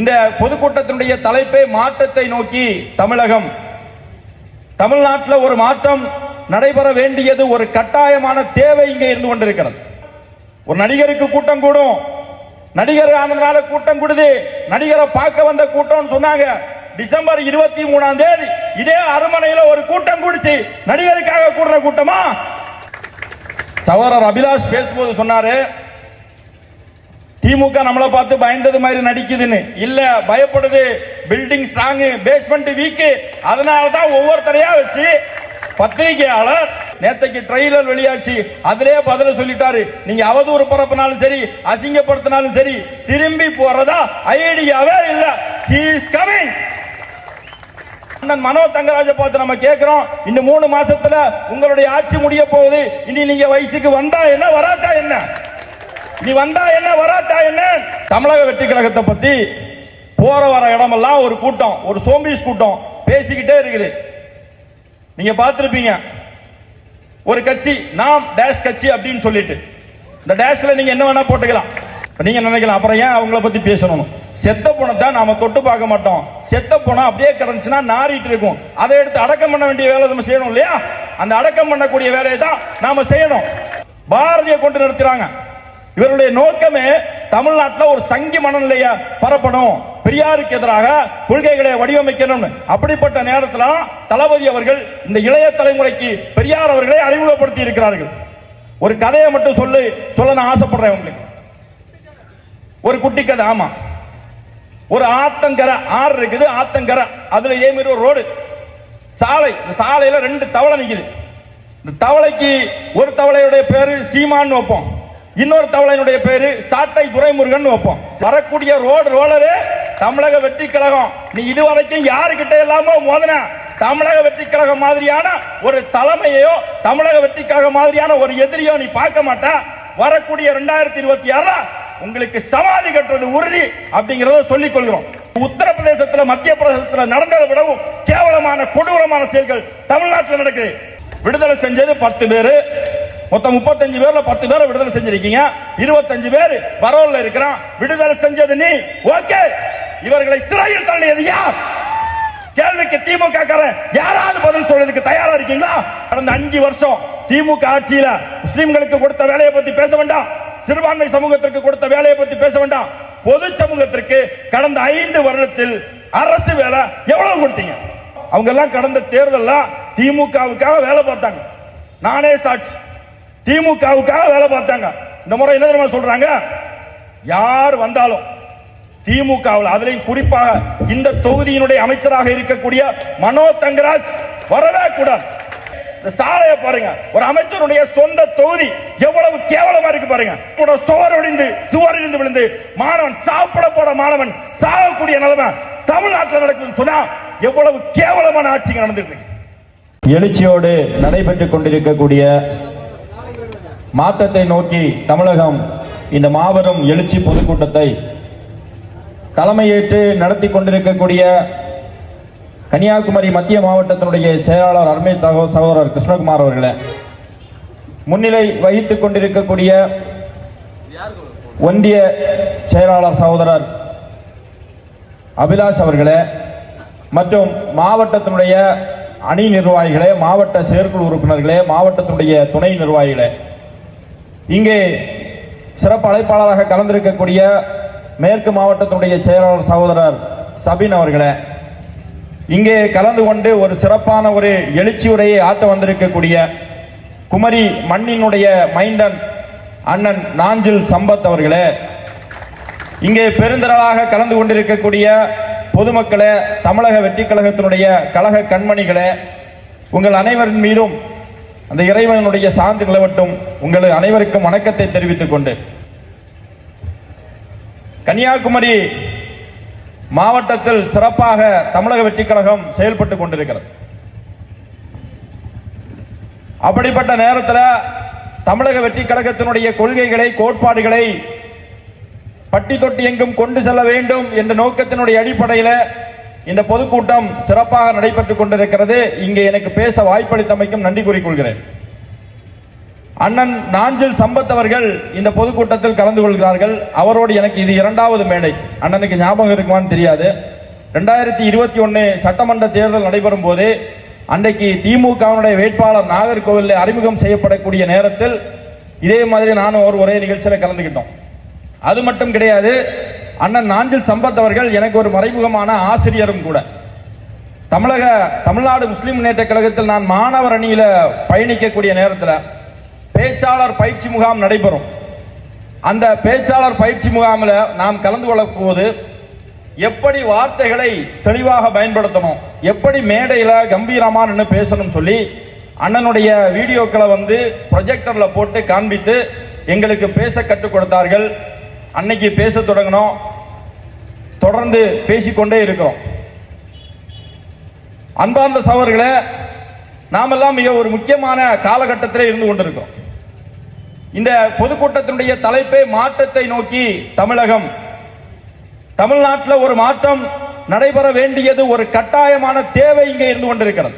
இந்த பொதுக்கூட்டத்தினுடைய தலைப்பே மாற்றத்தை நோக்கி தமிழகம். தமிழ்நாட்டில் ஒரு மாற்றம் நடைபெற வேண்டியது ஒரு கட்டாயமான தேவை இங்கே இருந்து கொண்டிருக்கிறது. ஒரு நடிகருக்கு கூட்டம் கூடும். நடிகர் ஆனதுனால கூட்டம் கூடுது. நடிகரை பார்க்க வந்த கூட்டம் சொன்னாங்க. டிசம்பர் இருபத்தி மூணாம் தேதி. இதே அரண்மனையில ஒரு கூட்டம் கூடுச்சு. நடிகருக்காக கூடுற கூட்டமா? சகோதரர் அபிலாஷ் பேசும்போது சொன்னாரு திமுக நம்மளை பார்த்து பயந்தது மாதிரி நடிக்குதுன்னு. இல்ல பயப்படுது. பில்டிங் ஸ்ட்ராங் பேஸ்மெண்ட் வீக்கு அதனால தான் ஒவ்வொருத்தரையா வச்சு பத்திரிகையாளர் நேத்தைக்கு ட்ரெய்லர் வெளியாச்சு. அதிலே பதில சொல்லிட்டாரு. நீங்க அவதூறு பரப்பினாலும் சரி அசிங்கப்படுத்தினாலும் சரி திரும்பி போறதா ஐடியாவே இல்ல. ஹி இஸ் கமிங் அண்ணன் மனோ தங்கராஜ பார்த்து நம்ம கேட்கிறோம் இன்னும் மூணு மாசத்துல உங்களுடைய ஆட்சி முடிய போகுது. இனி நீங்க வயசுக்கு வந்தா என்ன வராட்டா என்ன? நீ வந்தா என்ன வராட்டா என்ன? தமிழக வெற்றி கழகத்தை பத்தி போற வர இடமெல்லாம் ஒரு கூட்டம் ஒரு சோம்பீஸ் கூட்டம் பேசிக்கிட்டே இருக்குது. நீங்க பார்த்துருப்பீங்க. ஒரு கட்சி நாம் டேஷ் கட்சி அப்படின்னு சொல்லிட்டு. இந்த டேஷ்ல நீங்க என்ன வேணா போட்டுக்கலாம். நீங்க நினைக்கலாம் அப்புறம் ஏன் அவங்கள பத்தி பேசணும் செத்த பணத்தை நாம தொட்டு பார்க்க மாட்டோம். செத்த பணம் அப்படியே கிடந்துச்சுன்னா நாரிட்டு இருக்கும். அதை எடுத்து அடக்கம் பண்ண வேண்டிய வேலை நம்ம செய்யணும் இல்லையா? அந்த அடக்கம் பண்ணக்கூடிய வேலையை தான் நாம செய்யணும். பாரதிய கொண்டு நிறுத்துறாங்க. இவருடைய நோக்கமே தமிழ்நாட்டில் ஒரு சங்கி மனநிலைய பரப்பணும். பெரியாருக்கு எதிராக கொள்கைகளை வடிவமைக்கணும் அப்படிப்பட்ட நேரத்தில் தளபதி அவர்கள் இந்த இளைய தலைமுறைக்கு பெரியார் அவர்களை அறிமுகப்படுத்தி இருக்கிறார்கள். ஒரு கதையை மட்டும் சொல்லு சொல்ல நான் ஆசைப்படுறேன் உங்களுக்கு. ஒரு குட்டி கதை ஆமா. ஒரு ஆத்தங்கரை ஆறு இருக்குது ஆத்தங்கரை. அதுல இதே மாதிரி ஒரு ரோடு. சாலை இந்த சாலையில ரெண்டு தவளை நிக்குது. இந்த தவளைக்கு ஒரு தவளையுடைய பேரு சீமான்னு வைப்போம். இன்னொரு தவளையினுடைய பேரு சாட்டை துரைமுருகன் வைப்போம். வரக்கூடிய ரோடு ரோலரு தமிழக வெற்றி கழகம். நீ இதுவரைக்கும் யாருக்கிட்ட எல்லாமோ மோதன தமிழக வெற்றி கழகம் மாதிரியான ஒரு தலைமையோ தமிழக வெற்றி கழகம் மாதிரியான ஒரு எதிரியோ நீ பார்க்க மாட்ட. வரக்கூடிய ரெண்டாயிரத்தி இருபத்தி ஆறுல உங்களுக்கு சமாதி கட்டுறது உறுதி அப்படிங்கறத சொல்லிக் கொள்கிறோம். உத்தரப்பிரதேசத்துல மத்திய பிரதேசத்துல நடந்ததை விடவும் கேவலமான கொடூரமான செயல்கள் தமிழ்நாட்டில் நடக்குது. விடுதலை செஞ்சது பத்து பேரு. மொத்தம் முப்பத்தஞ்சு பேர்ல பத்து பேரை விடுதலை செஞ்சிருக்கீங்க. இருபத்தஞ்சு பேர் பரோல்ல இருக்கிறான். விடுதலை செஞ்சது நீ. ஓகே. இவர்களை சிறையில் தள்ளியது யார்? கேள்விக்கு திமுக காரன் யாராவது பதில் சொல்றதுக்கு தயாரா இருக்கீங்களா? கடந்த அஞ்சு வருஷம் திமுக ஆட்சியில முஸ்லிம்களுக்கு கொடுத்த வேலையை பத்தி பேச வேண்டாம். சிறுபான்மை சமூகத்திற்கு கொடுத்த வேலையை பத்தி பேச வேண்டாம். பொது சமூகத்திற்கு கடந்த ஐந்து வருடத்தில் அரசு வேலை எவ்வளவு கொடுத்தீங்க? அவங்க எல்லாம் கடந்த தேர்தலில் திமுகவுக்காக வேலை பார்த்தாங்க. நானே சாட்சி. திமுகவுக்காக வேலை பார்த்தாங்க. இந்த முறை என்ன தெரியுமா சொல்றாங்க? யார் வந்தாலும் திமுகவில் அதிலையும் குறிப்பாக இந்த தொகுதியினுடைய அமைச்சராக இருக்கக்கூடிய மனோ தங்கராஜ் வரவே கூடாது. இந்த சாலையை பாருங்க. ஒரு அமைச்சருடைய சொந்த தொகுதி எவ்வளவு கேவலமா இருக்கு பாருங்க. கூட சுவர் ஒடிந்து சுவர் இருந்து விழுந்து மாணவன் சாப்பிட போற மாணவன் சாகக்கூடிய நிலைமை தமிழ்நாட்டில் நடக்குதுன்னு சொன்னா எவ்வளவு கேவலமான ஆட்சி நடந்துட்டு இருக்கு. எழுச்சியோடு நடைபெற்றுக் கொண்டிருக்கக்கூடிய மாற்றத்தை நோக்கி தமிழகம் இந்த மாபெரும் எழுச்சி பொதுக்கூட்டத்தை தலைமையேற்று நடத்தி கொண்டிருக்கக்கூடிய கன்னியாகுமரி மத்திய மாவட்டத்தினுடைய செயலாளர் அருமை சகோ- சகோதரர் கிருஷ்ணகுமார் அவர்களே முன்னிலை வகித்துக் கொண்டிருக்கக்கூடிய ஒன்றிய செயலாளர் சகோதரர் அபிலாஷ் அவர்களே மற்றும் மாவட்டத்தினுடைய அணி நிர்வாகிகளே மாவட்ட செயற்குழு உறுப்பினர்களே மாவட்டத்தினுடைய துணை நிர்வாகிகளே இங்கே சிறப்பு அழைப்பாளராக கலந்திருக்கக்கூடிய மேற்கு மாவட்டத்தினுடைய செயலாளர் சகோதரர் சபின் அவர்களே இங்கே கலந்து கொண்டு ஒரு சிறப்பான ஒரு எழுச்சி உரையை ஆற்ற வந்திருக்கக்கூடிய குமரி மண்ணினுடைய மைந்தன் அண்ணன் நாஞ்சில் சம்பத் அவர்களே இங்கே பெருந்திரளாக கலந்து கொண்டிருக்கக்கூடிய பொதுமக்களே தமிழக வெற்றி கழகத்தினுடைய கழக கண்மணிகளே உங்கள் அனைவரின் மீதும் அந்த இறைவனுடைய சார்ந்து நிலவட்டும் உங்கள் அனைவருக்கும் வணக்கத்தை தெரிவித்துக் கொண்டு. கன்னியாகுமரி மாவட்டத்தில் சிறப்பாக தமிழக வெற்றி கழகம் செயல்பட்டு கொண்டிருக்கிறது. அப்படிப்பட்ட நேரத்தில் தமிழக வெற்றி கழகத்தினுடைய கொள்கைகளை கோட்பாடுகளை பட்டி தொட்டி எங்கும் கொண்டு செல்ல வேண்டும் என்ற நோக்கத்தினுடைய அடிப்படையில் இந்த பொதுக்கூட்டம் சிறப்பாக நடைபெற்றுக் கொண்டிருக்கிறது. இங்கே எனக்கு பேச வாய்ப்பளித்தமைக்கும் நன்றி கூறிக்கொள்கிறேன். அண்ணன் நாஞ்சில் சம்பத் அவர்கள் இந்த பொதுக்கூட்டத்தில் கலந்து கொள்கிறார்கள். அவரோடு எனக்கு இது இரண்டாவது மேடை. அண்ணனுக்கு ஞாபகம் இருக்குமான்னு தெரியாது. ரெண்டாயிரத்தி இருபத்தி ஒன்று சட்டமன்ற தேர்தல் நடைபெறும் போது அன்றைக்கு திமுகவினுடைய வேட்பாளர் நாகர்கோவிலில் அறிமுகம் செய்யப்படக்கூடிய நேரத்தில் இதே மாதிரி நானும் ஒரு ஒரே நிகழ்ச்சியில் கலந்துக்கிட்டோம் அது மட்டும் கிடையாது அண்ணன் நாஞ்சில் சம்பத் அவர்கள் எனக்கு ஒரு மறைமுகமான ஆசிரியரும் கூட. தமிழக தமிழ்நாடு முஸ்லிம் முன்னேற்ற கழகத்தில் நான் மாணவர் அணியில் பயணிக்கக்கூடிய நேரத்தில் பேச்சாளர் பயிற்சி முகாம் நடைபெறும். அந்த பேச்சாளர் பயிற்சி முகாமில் நாம் கலந்து கொள்ளப் போது எப்படி வார்த்தைகளை தெளிவாக பயன்படுத்தணும் எப்படி மேடையில் கம்பீரமாக நின்று பேசணும் சொல்லி அண்ணனுடைய வீடியோக்களை வந்து ப்ரொஜெக்டரில் போட்டு காண்பித்து எங்களுக்கு பேச கற்றுக் கொடுத்தார்கள். அன்னைக்கு பேச தொடங்கினோம். தொடர்ந்து பேசிக்கொண்டே இருக்கிறோம். அன்பார்ந்த சவர்களை நாமெல்லாம் மிக ஒரு முக்கியமான காலகட்டத்தில் இருந்து கொண்டிருக்கோம் இந்த பொதுக்கூட்டத்தினுடைய தலைப்பே மாற்றத்தை நோக்கி தமிழகம். தமிழ்நாட்டில் ஒரு மாற்றம் நடைபெற வேண்டியது ஒரு கட்டாயமான தேவை இங்கே இருந்து கொண்டிருக்கிறது.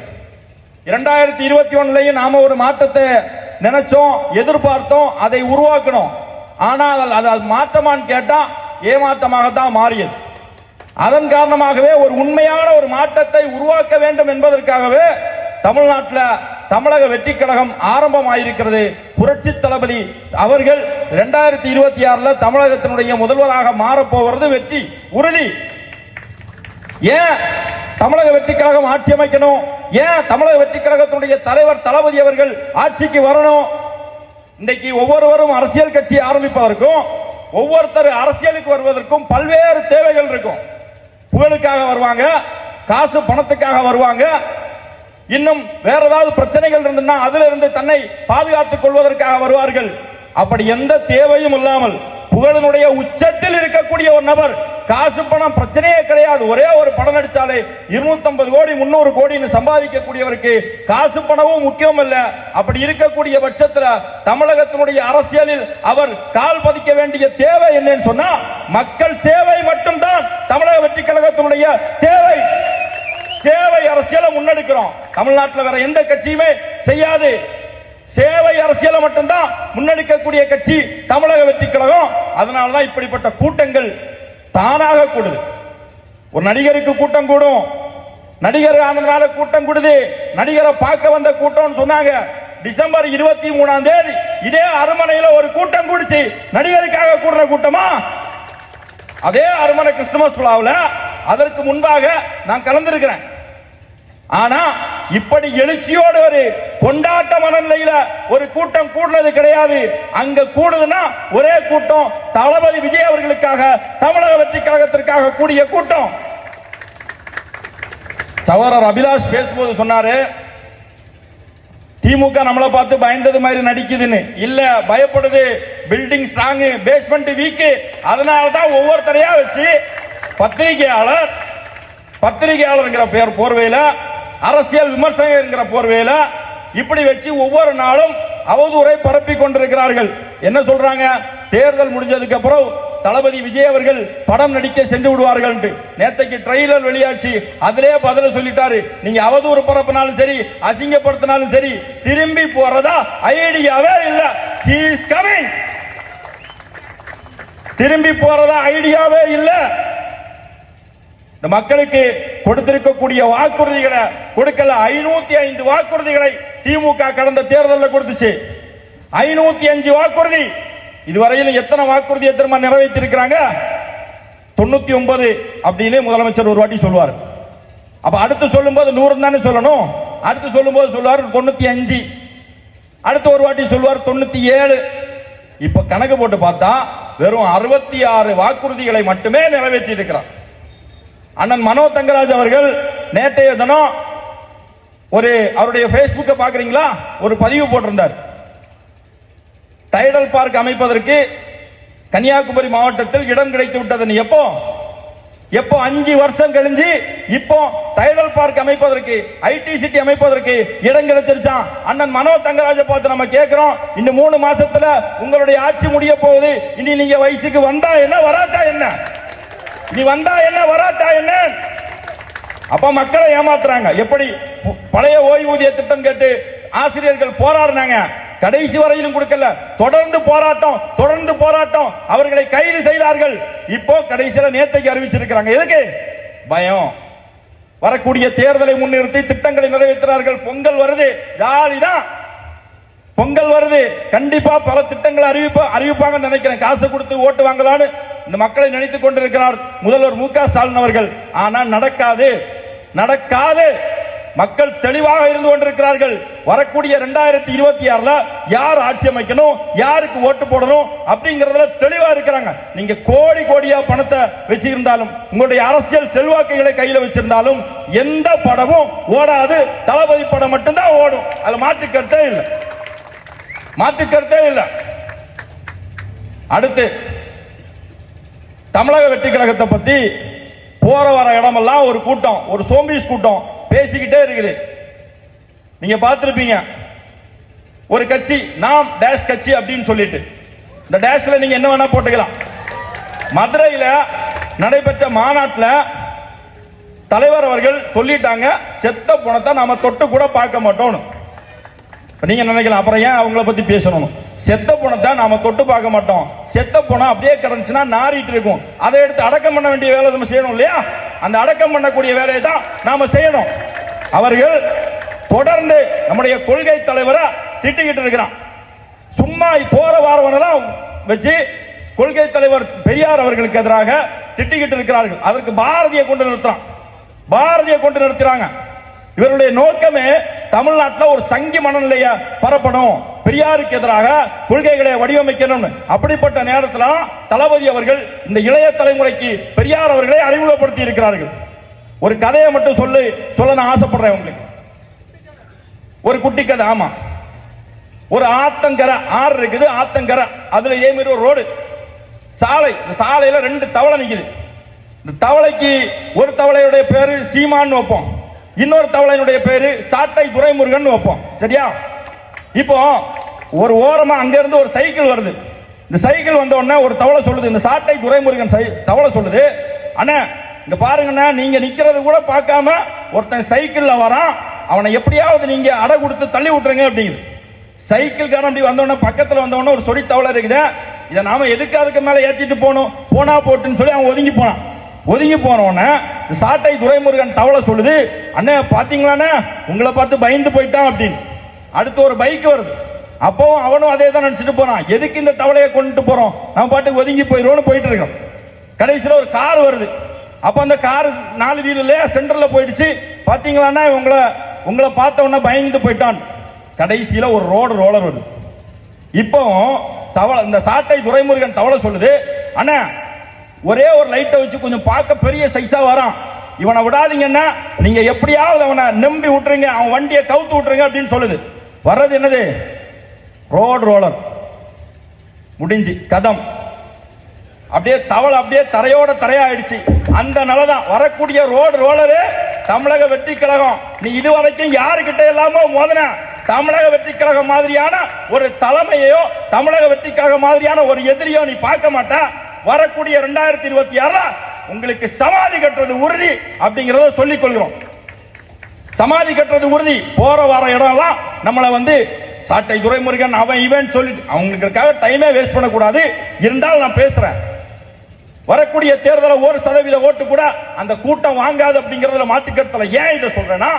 இரண்டாயிரத்தி இருபத்தி ஒண்ணுலயும் நாம ஒரு மாற்றத்தை நினைச்சோம் எதிர்பார்த்தோம் அதை உருவாக்கணும் ஆனால் அது அது மாற்றமான்னு கேட்டால் ஏமாற்றமாகத்தான் மாறியது. அதன் காரணமாகவே ஒரு உண்மையான ஒரு மாற்றத்தை உருவாக்க வேண்டும் என்பதற்காகவே தமிழ்நாட்டில் தமிழக வெற்றி கழகம் ஆரம்பமாயிருக்கிறது. புரட்சி தளபதி அவர்கள் இரண்டாயிரத்தி இருபத்தி ஆறுல தமிழகத்தினுடைய முதல்வராக மாறப்போவது வெற்றி உறுதி. ஏன் தமிழக வெற்றி கழகம் ஆட்சி அமைக்கணும்? ஏன் தமிழக வெற்றி கழகத்தினுடைய தலைவர் தளபதி அவர்கள் ஆட்சிக்கு வரணும்? இன்னைக்கு ஒவ்வொருவரும் அரசியல் கட்சி ஆரம்பிப்பதற்கும் ஒவ்வொருத்தர் அரசியலுக்கு வருவதற்கும் பல்வேறு தேவைகள் இருக்கும். புகழுக்காக வருவாங்க காசு பணத்துக்காக வருவாங்க. இன்னும் வேற ஏதாவது பிரச்சனைகள் இருந்ததுன்னா அதுல இருந்து தன்னை பாதுகாத்துக் கொள்வதற்காக வருவார்கள். அப்படி எந்த தேவையும் இல்லாமல் புகழனுடைய உச்சத்தில் இருக்கக்கூடிய ஒரு நபர் காசு பணம் பிரச்சனையே கிடையாது. ஒரே ஒரு படம் நடிச்சாலே 250 கோடி முன்னூறு கோடின்னு சம்பாதிக்கக்கூடியவருக்கு காசு பணமும் முக்கியம் இல்ல. அப்படி இருக்கக்கூடிய பட்சத்துல தமிழகத்தினுடைய அரசியலில் அவர் கால் பதிக்க வேண்டிய தேவை என்னன்னு சொன்னா மக்கள் சேவை மட்டும்தான் தமிழக வெற்றி கழகத்தினுடைய தேவை. சேவை அரசியலை முன்னெடுக்கிறோம். தமிழ்நாட்டில் வேற எந்த கட்சியுமே செய்யாது. சேவை அரசியலை மட்டும்தான் முன்னெடுக்கக்கூடிய கட்சி தமிழக வெற்றி கழகம். அதனாலதான் இப்படிப்பட்ட கூட்டங்கள் தானாக கூடுது. ஒரு நடிகருக்கு கூட்டம் கூடும். நடிகர் ஆனதுனால கூட்டம் கூடுது. நடிகரை பார்க்க வந்த கூட்டம்னு சொன்னாங்க. டிசம்பர் இருபத்தி மூணாம் தேதி இதே அரண்மனையில ஒரு கூட்டம் கூடுச்சு. நடிகருக்காக கூடுற கூட்டமா? அதே அரண்மனை கிறிஸ்துமஸ் விழாவில் அதற்கு முன்பாக நான் கலந்திருக்கிறேன். ஆனா இப்படி எழுச்சியோடு ஒரு கொண்டாட்ட மனநிலையில ஒரு கூட்டம் கூடுனது கிடையாது. அங்க கூடுதுன்னா ஒரே கூட்டம் தளபதி விஜய் அவர்களுக்காக தமிழக வெற்றி கழகத்திற்காக கூடிய கூட்டம். சகோதரர் அபிலாஷ் பேசும்போது சொன்னாரு திமுக நம்மளை பார்த்து பயந்தது மாதிரி நடிக்குதுன்னு. இல்ல பயப்படுது பில்டிங் ஸ்ட்ராங் பேஸ்மெண்ட் வீக்கு அதனால தான் ஒவ்வொருத்தரையா வச்சு பத்திரிகையாளர் பத்திரிகையாளர்ங்கிற பேர் போர்வையில அரசியல் விமர்சனம் என்கிற போர்வையில இப்படி வச்சு ஒவ்வொரு நாளும் அவதூறை பரப்பி கொண்டிருக்கிறார்கள். என்ன சொல்றாங்க? தேர்தல் முடிஞ்சதுக்கு அப்புறம் தளபதி விஜய் அவர்கள் படம் நடிக்க சென்று விடுவார்கள் நேத்தைக்கு ட்ரெய்லர் வெளியாச்சு. அதிலே பதில சொல்லிட்டாரு. நீங்க அவதூறு பரப்பினாலும் சரி அசிங்கப்படுத்தினாலும் சரி திரும்பி போறதா ஐடியாவே இல்ல. He is திரும்பி போறதா ஐடியாவே இல்லை. இந்த மக்களுக்கு கொடுத்திருக்கக்கூடிய வாக்குறுதிகளை கொடுக்கல. ஐநூத்தி ஐந்து வாக்குறுதிகளை திமுக கடந்த தேர்தலில் கொடுத்துச்சு. ஐநூத்தி அஞ்சு வாக்குறுதி. இதுவரையிலும் எத்தனை வாக்குறுதி எத்தனை நிறைவேற்றிருக்கிறாங்க தொண்ணூத்தி ஒன்பது அப்படின்னு முதலமைச்சர் ஒரு வாட்டி சொல்லுவார். அப்ப அடுத்து சொல்லும்போது நூறு தானே சொல்லணும்? அடுத்து சொல்லும்போது சொல்லுவார் தொண்ணூத்தி அஞ்சு. அடுத்து ஒரு வாட்டி சொல்லுவார் தொண்ணூத்தி ஏழு. இப்ப கணக்கு போட்டு பார்த்தா வெறும் அறுபத்தி ஆறு வாக்குறுதிகளை மட்டுமே நிறைவேற்றி இருக்கிறார் அண்ணன் மனோ தங்கராஜ் அவர்கள் நேற்றைய தினம் ஒரு அவருடைய பேஸ்புக்கை பாக்குறீங்களா ஒரு பதிவு போட்டிருந்தார். டைடல் பார்க் அமைப்பதற்கு கன்னியாகுமரி மாவட்டத்தில் இடம் கிடைத்து விட்டது எப்போ? எப்போ அஞ்சு வருஷம் கழிஞ்சு இப்போ டைடல் பார்க் அமைப்பதற்கு ஐடி சிட்டி அமைப்பதற்கு இடம் கிடைச்சிருச்சான் அண்ணன் மனோ தங்கராஜ பார்த்து நம்ம கேட்கிறோம் இன்னும் மூணு மாசத்துல உங்களுடைய ஆட்சி முடிய போகுது. இனி நீங்க வயசுக்கு வந்தா என்ன வராட்டா என்ன? நீ வந்தா என்ன வராட்டா என்ன? அப்ப மக்களை ஏமாத்துறாங்க. எப்படி? பழைய ஓய்வூதிய திட்டம் கேட்டு ஆசிரியர்கள் போராடினாங்க. கடைசி வரையிலும் கொடுக்கல. தொடர்ந்து போராட்டம் தொடர்ந்து போராட்டம். அவர்களை கைது செய்தார்கள். இப்போ கடைசியில நேத்தைக்கு அறிவிச்சிருக்கிறாங்க. எதுக்கு? பயம். வரக்கூடிய தேர்தலை முன்னிறுத்தி திட்டங்களை நிறைவேற்றுறார்கள் பொங்கல் வருது. ஜாலிதான். பொங்கல் வருது. கண்டிப்பா பல திட்டங்களை அறிவிப்ப அறிவிப்பாங்கன்னு நினைக்கிறேன். காசு கொடுத்து ஓட்டு வாங்கலான்னு இந்த மக்களை நினைத்துக் கொண்டிருக்கிறார் முதல்வர் மு ஸ்டாலின் அவர்கள். ஆனால் நடக்காது. நடக்காது. மக்கள் தெளிவாக இருந்து கொண்டிருக்கிறார்கள். வரக்கூடிய ரெண்டாயிரத்தி இருபத்தி ஆறுல யார் ஆட்சி அமைக்கணும்? யாருக்கு ஓட்டு போடணும்? அப்படிங்கறதுல தெளிவா இருக்கிறாங்க. நீங்க கோடி கோடியா பணத்தை வச்சிருந்தாலும் உங்களுடைய அரசியல் செல்வாக்குகளை கையில வச்சிருந்தாலும் எந்த படமும் ஓடாது. தளபதி படம் மட்டும்தான் ஓடும். அதுல மாற்று கருத்தே இல்லை. மாற்று கருத்தே இல்லை. அடுத்து தமிழக வெற்றி கழகத்தை பத்தி போற வர இடமெல்லாம் ஒரு கூட்டம் ஒரு சோம்பீஸ் கூட்டம் பேசிக்கிட்டே இருக்குது. நீங்க பார்த்துருப்பீங்க. ஒரு கட்சி நாம் டேஷ் கட்சி அப்படின்னு சொல்லிட்டு. இந்த டேஷ்ல நீங்க என்ன வேணா போட்டுக்கலாம். மதுரையில நடைபெற்ற மாநாட்டில் தலைவர் அவர்கள் சொல்லிட்டாங்க செத்த பணத்தை நாம தொட்டு கூட பார்க்க மாட்டோம்னு. நீங்க நினைக்கலாம் அப்புறம் ஏன் அவங்கள பத்தி பேசணும் செத்த பணத்தை நாம தொட்டு பார்க்க மாட்டோம். செத்த பணம் அப்படியே கிடந்துச்சுன்னா நாரிட்டு இருக்கும். அதை எடுத்து அடக்கம் பண்ண வேண்டிய வேலை நம்ம செய்யணும் இல்லையா? அந்த அடக்கம் பண்ணக்கூடிய வேலையை தான் நாம செய்யணும். அவர்கள் தொடர்ந்து நம்முடைய கொள்கை தலைவரை திட்டிக்கிட்டு இருக்கிறான். சும்மா போற வாரவனெல்லாம் வச்சு கொள்கை தலைவர் பெரியார் அவர்களுக்கு எதிராக திட்டிக்கிட்டு இருக்கிறார்கள். அதற்கு பாரதியை கொண்டு நிறுத்துறான். பாரதியை கொண்டு நிறுத்துறாங்க. இவருடைய நோக்கமே தமிழ்நாட்டில் ஒரு சங்கி மனநிலைய பரப்பணும். பெரியாருக்கு எதிராக கொள்கைகளை வடிவமைக்கணும் அப்படிப்பட்ட நேரத்தில் தளபதி அவர்கள் இந்த இளைய தலைமுறைக்கு பெரியார் அவர்களை அறிமுகப்படுத்தி இருக்கிறார்கள். ஒரு கதையை மட்டும் சொல்லி சொல்ல நான் ஆசைப்படுறேன் உங்களுக்கு. ஒரு குட்டி கதை ஆமா. ஒரு ஆத்தங்கரை ஆறு இருக்குது ஆத்தங்கரை. அதுல இதே மாதிரி ஒரு ரோடு. சாலை. இந்த சாலையில ரெண்டு தவளை நிக்குது. இந்த தவளைக்கு ஒரு தவளையுடைய பேரு சீமான்னு வைப்போம். இன்னொரு தவளையினுடைய பேரு சாட்டை துரைமுருகன் வைப்போம். சரியா? இப்போ ஒரு ஓரமா அங்க இருந்து ஒரு சைக்கிள் வருது. இந்த சைக்கிள் வந்த உடனே ஒரு தவளை சொல்லுது. இந்த சாட்டை துரைமுருகன் சை- தவளை சொல்லுது. அண்ணா இங்க பாருங்கண்ணா நீங்க நிக்கிறது கூட பார்க்காம ஒருத்தன் சைக்கிள்ல வரான். அவனை எப்படியாவது நீங்க அடை கொடுத்து தள்ளி விட்டுருங்க அப்படிங்குது. சைக்கிள்காரன் அப்படி வந்தவொடனே பக்கத்துல வந்தவொடனே ஒரு சொடி தவளை இருக்குது. இதை நாம எதுக்கு அதுக்கு மேல ஏத்திட்டு போகணும்? போனா போட்டுன்னு சொல்லி அவன் ஒதுங்கி போனான். ஒதுங்கி போனவொடனே சாட்டை துரைமுருகன் தவளை சொல்லுது அண்ணே பாத்தீங்களாண்ணே? உங்களை பார்த்து பயந்து போயிட்டான் அப்படின்னு. அடுத்து ஒரு பைக் வருது. அப்பவும் அவனும் அதே தான் நினைச்சிட்டு போறான். எதுக்கு இந்த தவளையை கொண்டுட்டு போறோம்? நம்ம பாட்டுக்கு ஒதுங்கி போயிடுவோம்னு போயிட்டு இருக்கோம். கடைசியில் ஒரு கார் வருது. அப்ப அந்த கார் நாலு வீலுல சென்டர்ல போயிடுச்சு. பாத்தீங்களாண்ணா உங்களை உங்களை பார்த்த உடனே பயந்து போயிட்டான். கடைசியில ஒரு ரோடு ரோலர் வருது. இப்போ தவளை இந்த சாட்டை துரைமுருகன் தவளை சொல்லுது அண்ணா ஒரே ஒரு லைட்டை வச்சு கொஞ்சம் பார்க்க பெரிய சைஸா வரான். இவனை விடாதீங்கன்னா நீங்க எப்படியாவது அவனை நம்பி விட்டுருங்க அவன் வண்டியை கவுத்து விட்டுருங்க அப்படின்னு சொல்லுது. வர்றது என்னது? ரோடு ரோலர் முடிஞ்சு கதம். அப்படியே தவளை அப்படியே தரையோட தரையாயிடுச்சு. அந்த நிலைதான். வரக்கூடிய ரோடு ரோலரு தமிழக வெற்றி கழகம். நீ இதுவரைக்கும் யாருக்கிட்ட எல்லாமோ மோதன தமிழக வெற்றி கழகம் மாதிரியான ஒரு தலைமையோ தமிழக வெற்றி கழகம் மாதிரியான ஒரு எதிரியோ நீ பார்க்க மாட்டா. வரக்கூடிய ரெண்டாயிரத்தி இருபத்தி ஆறுல உங்களுக்கு சமாதி கட்டுறது உறுதி அப்படிங்கறத சொல்லிக் கொள்கிறோம். சமாதி கட்டுறது உறுதி. போற வர இடம்லாம் நம்மளை வந்து சாட்டை துரைமுருகன் அவன் இவன் சொல்லிட்டு அவங்களுக்காக டைமே வேஸ்ட் பண்ணக்கூடாது. இருந்தாலும் நான் பேசுறேன். வரக்கூடிய தேர்தலை ஒரு சதவீத ஓட்டு கூட அந்த கூட்டம் வாங்காது அப்படிங்கறதுல மாற்றுக்கருத்துல ஏன் இதை சொல்றேன்னா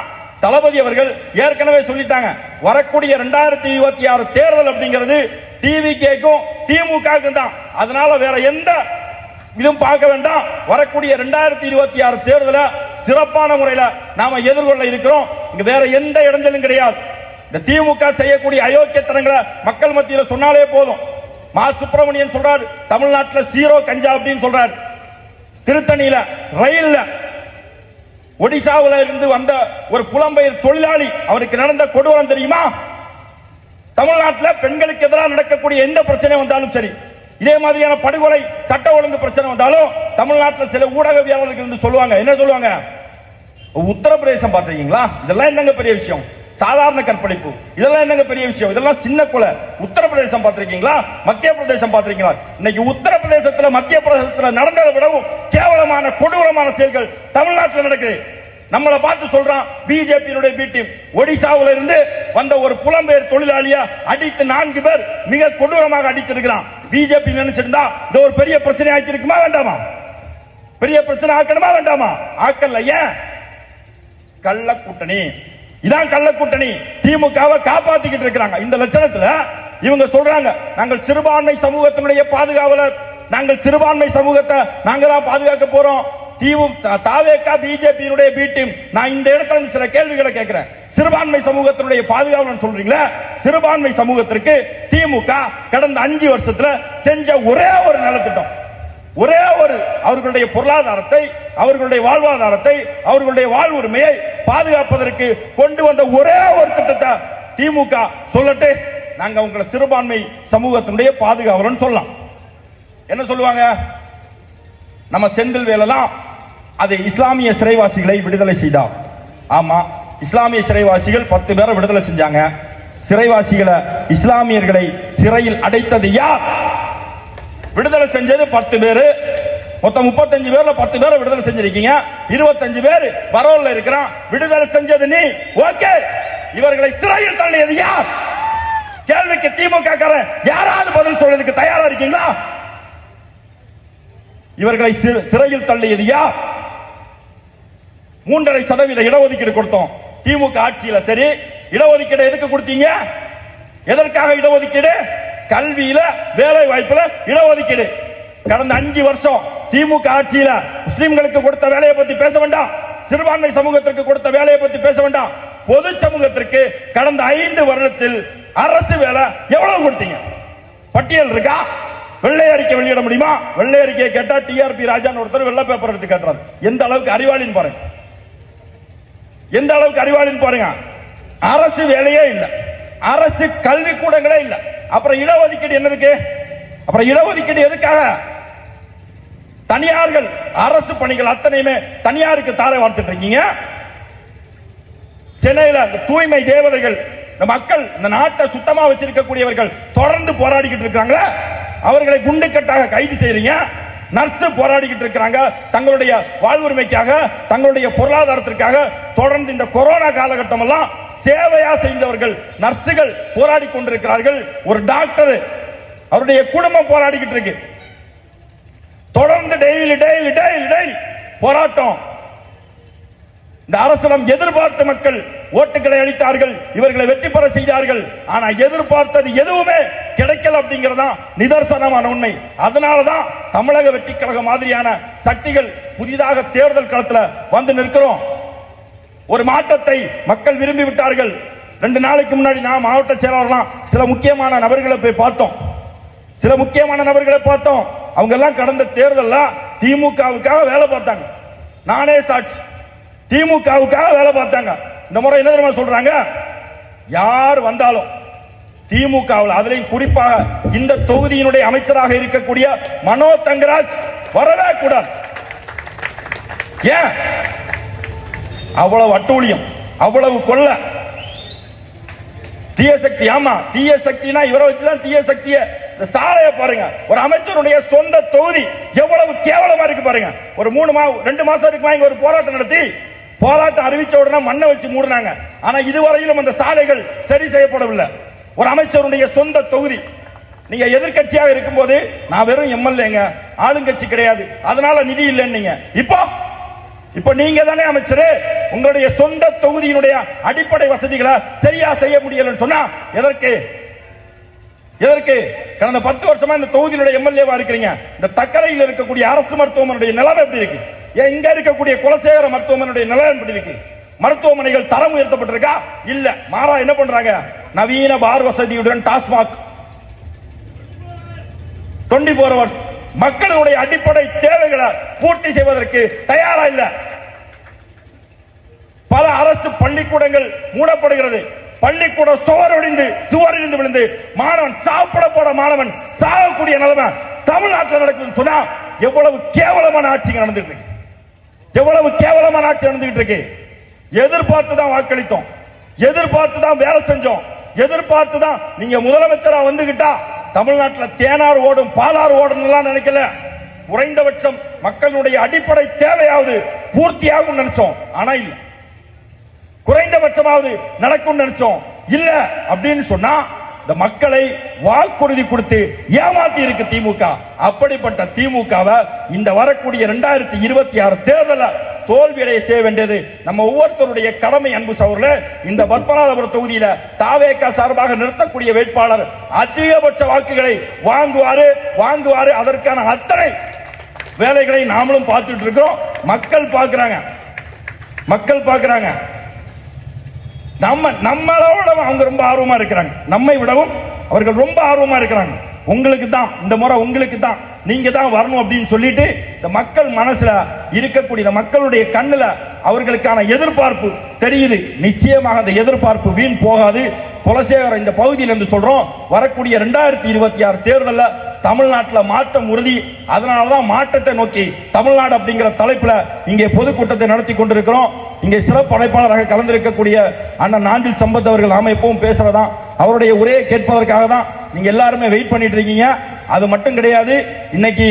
தளபதி அவர்கள் ஏற்கனவே சொல்லிட்டாங்க. வரக்கூடிய ரெண்டாயிரத்தி இருபத்தி ஆறு தேர்தல் அப்படிங்கிறது டிவிகேக்கும் திமுகவுக்கும் தான். அதனால வேற எந்த இதுவும் பார்க்க வேண்டாம். வரக்கூடிய ரெண்டாயிரத்தி இருபத்தி ஆறு தேர்தலை சிறப்பான முறையில நாம எதிர்கொள்ள இருக்கிறோம். இங்க வேற எந்த இடைஞ்சலும் கிடையாது. இந்த திமுக செய்யக்கூடிய அயோக்கியத்தனங்களை மக்கள் மத்தியில் சொன்னாலே போதும். மா சுப்பிரமணியன் சொல்றாரு தமிழ்நாட்டில் சீரோ கஞ்சா அப்படின்னு சொல்றாரு. திருத்தணியில ரயில்ல ஒடிசாவில் இருந்து வந்த ஒரு புலம்பெயர் தொழிலாளி அவருக்கு நடந்த கொடூரம் தெரியுமா? தமிழ்நாட்டில் பெண்களுக்கு எதிராக நடக்கக்கூடிய எந்த பிரச்சனை வந்தாலும் சரி இதே மாதிரியான படுகொலை சட்ட ஒழுங்கு பிரச்சனை வந்தாலும் தமிழ்நாட்டில் சில ஊடகவியாளர்கள் இருந்து சொல்லுவாங்க. என்ன சொல்லுவாங்க? உத்தரப்பிரதேசம் பார்த்துருக்கீங்களா? இதெல்லாம் என்னங்க பெரிய விஷயம்? சாதாரண கற்பழிப்பு. இதெல்லாம் என்னங்க பெரிய விஷயம்? இதெல்லாம் சின்ன கொலை. உத்தரப்பிரதேசம் பார்த்திருக்கீங்களா? மத்திய பிரதேசம் பார்த்திருக்கீங்களா? இன்னைக்கு உத்தரப்பிரதேசத்துல மத்திய பிரதேசத்துல நடந்ததை விடவும் கேவலமான கொடூரமான செயல்கள் தமிழ்நாட்டில் நடக்குது. நம்மளை பார்த்து சொல்றான் பிஜேபியினுடைய பி டீம் ஒடிசாவுல இருந்து வந்த ஒரு புலம்பெயர் தொழிலாளியா அடித்து நான்கு பேர் மிக கொடூரமாக அடித்திருக்கிறான். பிஜேபி நினைச்சிருந்தா இது ஒரு பெரிய பிரச்சனை ஆக்கியிருக்குமா வேண்டாமா? பெரிய பிரச்சனை ஆக்கணுமா வேண்டாமா? ஆக்கல ஏன்? கள்ள கூட்டணி இதான் கள்ள கூட்டணி திமுகவை காப்பாத்திக்கிட்டு இருக்கிறாங்க. இந்த லட்சணத்துல இவங்க சொல்றாங்க நாங்கள் சிறுபான்மை சமூகத்தினுடைய பாதுகாவலர். நாங்கள் சிறுபான்மை சமூகத்தை நாங்க தான் பாதுகாக்க போறோம். திமு தாவேக்கா பிஜேபியினுடைய பி டீம் நான் இந்த இடத்துல இருந்து சில கேள்விகளை கேட்கிறேன். சிறுபான்மை சமூகத்தினுடைய பாதுகாவலன் சொல்றீங்களா சிறுபான்மை சமூகத்திற்கு திமுக கடந்த அஞ்சு வருஷத்துல செஞ்ச ஒரே ஒரு நலத்திட்டம். ஒரே ஒரு அவர்களுடைய பொருளாதாரத்தை அவர்களுடைய வாழ்வாதாரத்தை அவர்களுடைய வாழ்வுரிமையை பாதுகாப்பதற்கு கொண்டு வந்த ஒரே ஒரு திட்டத்தை திமுக சொல்லட்டு. நாங்க உங்களை சிறுபான்மை சமூகத்தினுடைய பாதுகாவலன்னு சொல்லலாம். என்ன சொல்லுவாங்க? நம்ம செந்தில் வேலெல்லாம் அது இஸ்லாமிய சிறைவாசிகளை விடுதலை செய்தார். ஆமா இஸ்லாமிய சிறைவாசிகள் பத்து பேரை விடுதலை செஞ்சாங்க. சிறைவாசிகளை இஸ்லாமியர்களை சிறையில் அடைத்தது யார்? விடுதலை செஞ்சது பத்து பேரு. மொத்தம் முப்பத்தஞ்சு பேர்ல பத்து பேரை விடுதலை செஞ்சிருக்கீங்க. இருபத்தஞ்சு பேர் பரோல்ல இருக்கிறான். விடுதலை செஞ்சது நீ. ஓகே. இவர்களை சிறையில் தள்ளியது யார்? கேள்விக்கு திமுக காரன் யாராவது பதில் சொல்றதுக்கு தயாரா இருக்கீங்களா? இவர்களை சிறையில் தள்ளியது யார்? மூன்றரை சதவீத இடஒதுக்கீடு கொடுத்தோம். திமுக ஆட்சியில சரி. இடஒதுக்கீடு எதுக்கு கொடுத்தீங்க? எதற்காக இடஒதுக்கீடு? கல்வியில வேலை வாய்ப்புல இடஒதுக்கீடு. கடந்த அஞ்சு வருஷம் திமுக ஆட்சியில முஸ்லிம்களுக்கு கொடுத்த வேலையை பத்தி பேச வேண்டாம். சிறுபான்மை சமூகத்திற்கு கொடுத்த வேலையை பத்தி பேச வேண்டாம். பொது சமூகத்திற்கு கடந்த ஐந்து வருடத்தில் அரசு வேலை எவ்வளவு கொடுத்தீங்க? பட்டியல் இருக்கா? வெள்ளை அறிக்கை வெளியிட முடியுமா? வெள்ளை அறிக்கையை கேட்டா டிஆர்பி ராஜான்னு ஒருத்தர் வெள்ள பேப்பர் எடுத்து கேட்டார் எந்த அளவுக்கு அறிவாளின்னு பாருங்க. எந்த அளவுக்கு அறிவாளின்னு பாருங்க. அரசு வேலையே இல்ல. அரசு கல்வி கூடங்களே இல்ல. அப்புறம் இடஒதுக்கீடு என்னதுக்கு? அப்புறம் இடஒதுக்கீடு எதுக்காக? தனியார்கள் அரசு பணிகள் அத்தனையுமே தனியாருக்கு தாரை வார்த்துட்டு இருக்கீங்க. சென்னையில தூய்மை தேவதைகள் இந்த மக்கள் இந்த நாட்டை சுத்தமா வச்சிருக்கக்கூடியவர்கள் தொடர்ந்து போராடிக்கிட்டு இருக்காங்க அவர்களை குண்டுக்கட்டாக கைது செய்யறீங்க. நர்ஸ் போராடிக்கிட்டு இருக்கிறாங்க. தங்களுடைய வாழ்வுரிமைக்காக தங்களுடைய பொருளாதாரத்திற்காக தொடர்ந்து இந்த கொரோனா காலகட்டம் எல்லாம் சேவையா செய்தவர்கள் நர்ஸுகள் போராடி கொண்டிருக்கிறார்கள். ஒரு டாக்டர் அவருடைய குடும்பம் போராடிக்கிட்டு இருக்கு. தொடர்ந்து டெய்லி டெய்லி டெய்லி டெய்லி போராட்டம். இந்த அரசிடம் எதிர்பார்த்த மக்கள் ஓட்டுகளை அளித்தார்கள் இவர்களை வெற்றி பெற செய்தார்கள். ஆனா எதிர்பார்த்தது எதுவுமே கிடைக்கல அப்படிங்கறதா நிதர்சனமான உண்மை. அதனாலதான் தமிழக வெற்றி கழக மாதிரியான சக்திகள் புதிதாக தேர்தல் களத்துல வந்து நிற்கிறோம். ஒரு மாற்றத்தை மக்கள் விரும்பி விட்டார்கள். ரெண்டு நாளைக்கு முன்னாடி நான் மாவட்ட செயலாளர்லாம் சில முக்கியமான நபர்களை போய் பார்த்தோம். சில முக்கியமான நபர்களை பார்த்தோம். அவங்க எல்லாம் கடந்த தேர்தலில் திமுகவுக்காக வேலை பார்த்தாங்க. நானே சாட்சி. திமுகவுக்காக வேலை பார்த்தாங்க. இந்த முறை என்ன தெரியுமா சொல்றாங்க? யார் வந்தாலும் திமுகவில் அதிலையும் குறிப்பாக இந்த தொகுதியினுடைய அமைச்சராக இருக்கக்கூடிய மனோ தங்கராஜ் வரவே கூடாது. ஏன்? அவ்வளவு அட்டூழியம் அவ்வளவு கொள்ள. தீய சக்தி ஆமா தீய சக்தினா இவரை வச்சுதான் தீய சக்திய. இந்த சாலையை பாருங்க ஒரு அமைச்சருடைய சொந்த தொகுதி எவ்வளவு கேவலமா இருக்கு பாருங்க. ஒரு மூணு மா ரெண்டு மாசம் இருக்குமா இங்க ஒரு போராட்டம் நடத்தி போராட்டம் அறிவிச்ச உடனே மண்ணை வச்சு மூடுனாங்க. ஆனா இதுவரையிலும் அந்த சாலைகள் சரி செய்யப்படவில்லை. ஒரு அமைச்சருடைய சொந்த தொகுதி. நீங்க எதிர்க்கட்சியாக இருக்கும்போது நான் வெறும் எம்எல்ஏங்க ஆளுங்கட்சி கிடையாது. அதனால நிதி இல்லைன்னீங்க. இப்போ இப்ப நீங்க தானே அமைச்சர் உங்களுடைய சொந்த தொகுதியினுடைய அடிப்படை வசதிகளை சரியா செய்ய முடியலன்னு சொன்னா எதற்கு? எதற்கு? கடந்த பத்து வருஷமா இந்த தொகுதியினுடைய எம்எல்ஏவா இருக்கிறீங்க. இந்த தக்கரையில் இருக்கக்கூடிய அரசு மருத்துவமனையுடைய நிலைமை எப்படி இருக்கு? ஏன் இங்க இருக்கக்கூடிய குலசேகர மருத்துவமனையுடைய நிலைமை எப்படி இருக்கு? மருத்துவமனைகள் தரம் உயர்த்தப்பட்டிருக்கா? இல்ல. மாறா என்ன பண்றாங்க? நவீன பார் வசதியுடன் டாஸ்மாக். டுவெண்டி போர் ஹவர்ஸ் மக்களுடைய அடிப்படை தேவைகளை பூர்த்தி செய்வதற்கு தயாரா இல்ல. பல அரசு பள்ளிக்கூடங்கள் மூடப்படுகிறது. பள்ளிக்கூடம் சுவர் ஒடிந்து இருந்து விழுந்து மாணவன் சாப்பிட போட மாணவன் சாகக்கூடிய நிலைமை தமிழ்நாட்டில் நடக்குதுன்னு சொன்னா எவ்வளவு கேவலமான ஆட்சிங்க நடந்துட்டு இருக்கு. எவ்வளவு கேவலமான ஆட்சி நடந்துகிட்டு இருக்கு. எதிர்பார்த்து தான் வாக்களித்தோம். எதிர்பார்த்து தான் வேலை செஞ்சோம். எதிர்பார்த்து தான் நீங்க முதலமைச்சரா வந்துகிட்டா தமிழ்நாட்டில் தேனார் ஓடும் பாலார் ஓடும் நினைக்கல. குறைந்தபட்சம் மக்களுடைய அடிப்படை தேவையாவது பூர்த்தியாகும் நினைச்சோம். ஆனா இல்லை. குறைந்தபட்சமாவது நடக்கும் நினைச்சோம். இல்ல அப்படின்னு சொன்னா இந்த மக்களை வாக்குறுதி கொடுத்து ஏமாத்தி இருக்கு திமுக. அப்படிப்பட்ட திமுகவை இந்த வரக்கூடிய இரண்டாயிரத்தி இருபத்தி ஆறு தேர்தல தோல்வியடைய செய்ய வேண்டியது நம்ம ஒவ்வொருத்தருடைய கடமை அன்பு சவர்ல இந்த பத்மநாதபுரம் தொகுதியில தாவேக்கா சார்பாக நிறுத்தக்கூடிய வேட்பாளர் அதிகபட்ச வாக்குகளை வாங்குவாரு வாங்குவாரு. அதற்கான அத்தனை வேலைகளை நாமளும் பார்த்துட்டு இருக்கிறோம். மக்கள் பார்க்கிறாங்க. மக்கள் பார்க்கிறாங்க. நம்ம நம்மளோட அவங்க ரொம்ப ஆர்வமா இருக்கிறாங்க. நம்மை விடவும் அவர்கள் ரொம்ப ஆர்வமா இருக்கிறாங்க. உங்களுக்கு தான் இந்த முறை உங்களுக்கு தான் நீங்க தான் வரணும் அப்படின்னு சொல்லிட்டு இந்த மக்கள் மனசுல இருக்கக்கூடிய இந்த மக்களுடைய கண்ணுல அவர்களுக்கான எதிர்பார்ப்பு தெரியுது. நிச்சயமாக அந்த எதிர்பார்ப்பு வீண் போகாது. குலசேகரம் இந்த பகுதியில் இருந்து சொல்றோம் வரக்கூடிய ரெண்டாயிரத்தி இருபத்தி ஆறு தேர்தலில் தமிழ்நாட்டில் மாற்றம் உறுதி. அதனாலதான் மாற்றத்தை நோக்கி தமிழ்நாடு அப்படிங்கிற தலைப்பில் இங்கே பொதுக்கூட்டத்தை நடத்தி கொண்டிருக்கிறோம். இங்கே சிறப்பு அழைப்பாளராக கலந்திருக்கக்கூடிய அண்ணன் நாஞ்சில் சம்பத் அவர்கள் அமைப்பும் எப்பவும் அவருடைய உரையை கேட்பதற்காக தான் நீங்க எல்லாருமே வெயிட் பண்ணிட்டு இருக்கீங்க. அது மட்டும் கிடையாது இன்னைக்கு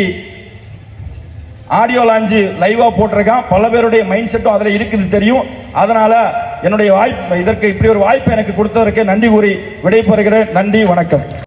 ஆடியோ லாஞ்சு லைவாக போட்டிருக்கான். பல பேருடைய மைண்ட் செட்டும் அதில் இருக்குது தெரியும். அதனால என்னுடைய வாய்ப்பு இதற்கு இப்படி ஒரு வாய்ப்பு எனக்கு கொடுத்ததற்கு நன்றி கூறி விடைபெறுகிறேன். நன்றி வணக்கம்.